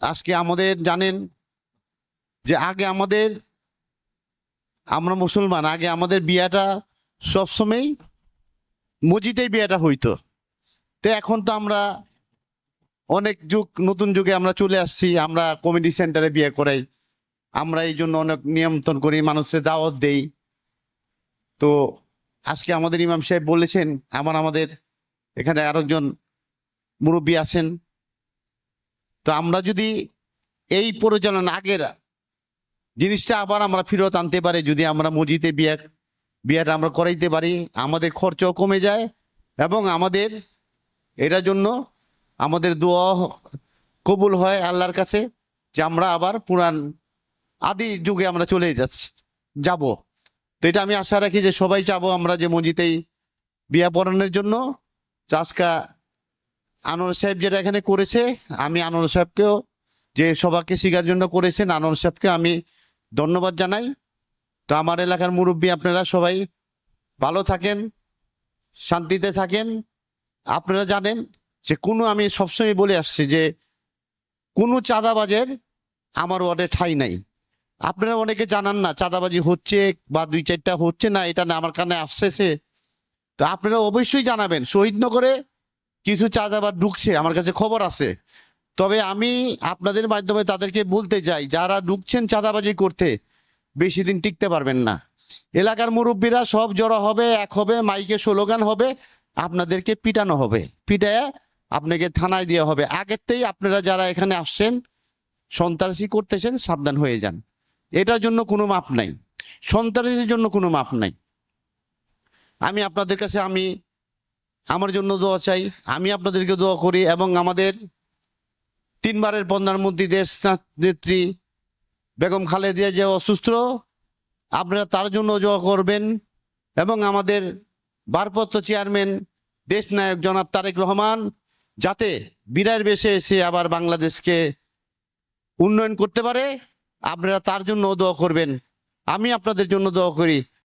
আজকে আমাদের জানেন যে আগে আমাদের, আমরা মুসলমান, আগে আমাদের বিয়াটা সবসময় মসজিদেই বিয়াটা হইতো। তো এখন তো আমরা অনেক যুগ, নতুন যুগে আমরা চলে আসছি, আমরা কমিটি সেন্টারে বিয়ে করাই। আমরা এই জন্য অনেক নিয়ন্ত্রণ করি, মানুষের দাওয়াত দেই। তো আজকে আমাদের ইমাম সাহেব বলেছেন, আমার আমাদের এখানে আরেকজন মুরব্বী আছেন তো আমরা যদি এই পরিচালনা আগের জিনিসটা আবার আমরা ফেরত আনতে পারি, যদি আমরা মসজিদে বিয়ে, বিয়েটা আমরা করাইতে পারি, আমাদের খরচও কমে যায় এবং আমাদের এটার জন্য আমাদের দোয়া কবুল হয় আল্লাহর কাছে যে আমরা আবার পুরান আদি যুগে আমরা চলে যাব। তো এটা আমি আশা রাখি যে সবাই চাবো আমরা যে মসজিদেই বিয়া পড়ানোর জন্য। আজকে আনোয়ার সাহেব যেটা এখানে করেছে, আমি আনোয়ার সাহেবকেও যে সবাকে শেখার জন্য করেছেন, আনোয়ার সাহেবকে আমি ধন্যবাদ জানাই। তো আমার এলাকার মুরব্বী আপনারা সবাই ভালো থাকেন, শান্তিতে থাকেন। আপনারা জানেন যে কোনো আমি সবসময় বলে আসছি যে কোনো চাঁদাবাজের আমার ওয়ার্ডে ঠাই নাই। আপনারা অনেকে জানান না চাঁদাবাজি হচ্ছে বা দুই চারটা হচ্ছে না, এটা না আমার কানে আসতেছে। তো আপনারা অবশ্যই জানাবেন শহীদনগরে কিছু চাঁদাবাজ ঢুকছে, আমার কাছে খবর আছে। তবে আমি আপনাদের মাধ্যমে তাদেরকে বলতে চাই, যারা ঢুকছেন চাঁদাবাজি করতে, বেশি দিন টিকতে পারবেন না। এলাকার মুরব্বীরা, সব জড়ো হবে, এক হবে, মাইকে স্লোগান হবে, আপনাদেরকে পিটানো হবে। পিটায় আপনাকে থানায় দেওয়া হবে। আগের থেকেই আপনারা যারা এখানে আসছেন, সন্ত্রাসী করতেছেন, সাবধান হয়ে যান। এটার জন্য কোনো মাপ নাই। সন্ত্রাসীর জন্য কোনো মাপ নাই। আমি আপনাদের কাছে, আমি আমার জন্য দোয়া চাই, আমি আপনাদেরকে দোয়া করি এবং আমাদের তিনবারের প্রধানমন্ত্রী দেশ নেত্রী বেগম খালেদিয়া যে অসুস্থ, আপনারা তার জন্য দোয়া করবেন এবং আমাদের ভারপ্রাপ্ত চেয়ারম্যান দেশ নায়ক জনাব তারেক রহমান, যাতে বিরাট বেশে এসে আবার বাংলাদেশকে উন্নয়ন করতে পারে, আপনারা তার জন্য দোয়া করবেন। আমি আপনাদের জন্য দোয়া করি।